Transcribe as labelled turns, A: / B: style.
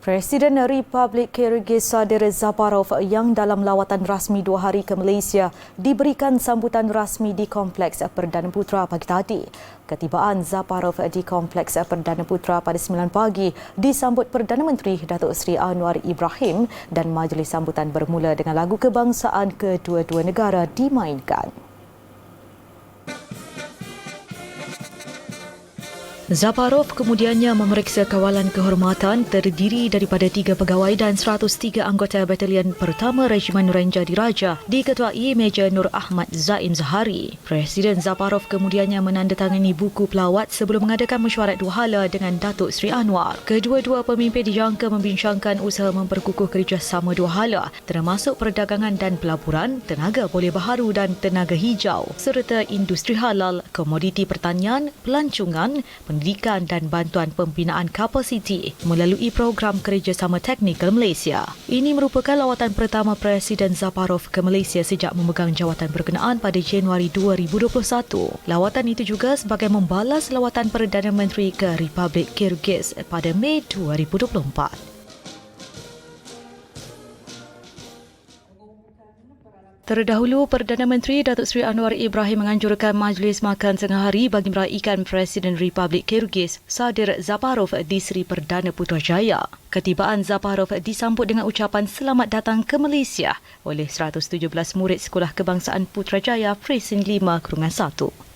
A: Presiden Republik Kyrgyz Sadir Zaparov yang dalam lawatan rasmi dua hari ke Malaysia diberikan sambutan rasmi di Kompleks Perdana Putra pagi tadi. Ketibaan Zaparov di Kompleks Perdana Putra pada 9 pagi disambut Perdana Menteri Datuk Seri Anwar Ibrahim dan majlis sambutan bermula dengan lagu kebangsaan kedua-dua negara dimainkan. Zaparov kemudiannya memeriksa kawalan kehormatan terdiri daripada tiga pegawai dan 103 anggota Batalion Pertama Regimen Ranger Diraja diketuai Meja Nur Ahmad Zaim Zahari. Presiden Zaparov kemudiannya menandatangani buku pelawat sebelum mengadakan mesyuarat dua hala dengan Datuk Seri Anwar. Kedua-dua pemimpin dijangka membincangkan usaha memperkukuh kerjasama dua hala termasuk perdagangan dan pelaburan, tenaga boleh baharu dan tenaga hijau serta industri halal, komoditi pertanian, pelancongan, pendidikan dan bantuan pembinaan kapasiti melalui program kerjasama teknikal Malaysia. Ini merupakan lawatan pertama Presiden Zaparov ke Malaysia sejak memegang jawatan berkenaan pada Januari 2021. Lawatan itu juga sebagai membalas lawatan Perdana Menteri ke Republik Kyrgyz pada Mei 2024. Terdahulu, Perdana Menteri Datuk Seri Anwar Ibrahim menganjurkan majlis makan tengah hari bagi meraihkan Presiden Republik Kyrgyz Sadir Zaparov di Seri Perdana Putrajaya. Ketibaan Zaparov disambut dengan ucapan selamat datang ke Malaysia oleh 117 murid Sekolah Kebangsaan Putrajaya Presin 5 Kurungan 1.